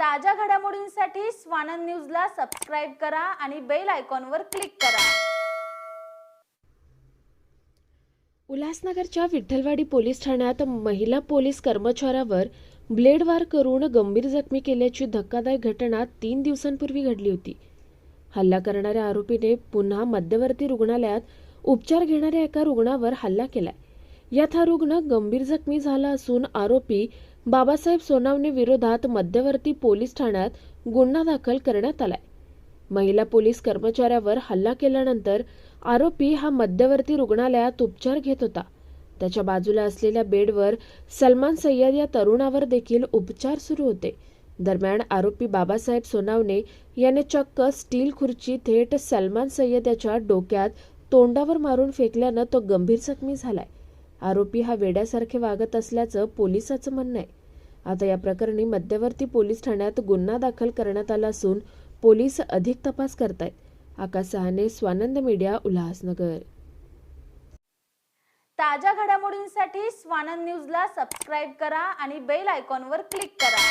ताज्या घडामोडींसाठी स्वानंद न्यूजला सबस्क्राईब करा आणि बेल आयकॉनवर क्लिक करा. उल्हासनगरच्या विठ्ठलवाडी पोलीस ठाण्यात महिला पोलीस कर्मचाऱ्यावर ब्लेडवार करून गंभीर जखमी केल्याची धक्कादायक घटना तीन दिवसांपूर्वी घडली होती. हल्ला करणाऱ्या आरोपीने पुन्हा मध्यवर्ती रुग्णालयात उपचार घेणाऱ्या एका रुग्णावर हल्ला केलाय. यात हा रुग्ण गंभीर जखमी झाला असून आरोपी बाबासाहेब सोनावणे विरोधात मध्यवर्ती पोलीस ठाण्यात गुन्हा दाखल करण्यात आलाय. महिला पोलीस कर्मचाऱ्यावर हल्ला केल्यानंतर आरोपी हा मध्यवर्ती रुग्णालयात उपचार घेत होता. त्याच्या बाजूला असलेल्या बेडवर सलमान सय्यद या तरुणावर देखील उपचार सुरू होते. दरम्यान आरोपी बाबासाहेब सोनावणे याने चक्क स्टील खुर्ची थेट सलमान सय्यद याच्या डोक्यात तोंडावर मारून फेकल्यानं तो गंभीर जखमी झालाय. आरोपी हा वेड्यासारखे वागत असल्याचं पोलिसाचं म्हणणं आहे. आता या प्रकरणी मध्यवर्ती पोलीस ठाण्यात गुन्हा दाखल करण्यात आला असून पोलीस अधिक तपास करतायत. आकाश सहाने स्वानंद मीडिया उल्हासनगर. ताज्या घडामोडींसाठी स्वानंद न्यूजला सबस्क्राईब करा आणि बेल आयकॉनवर क्लिक करा.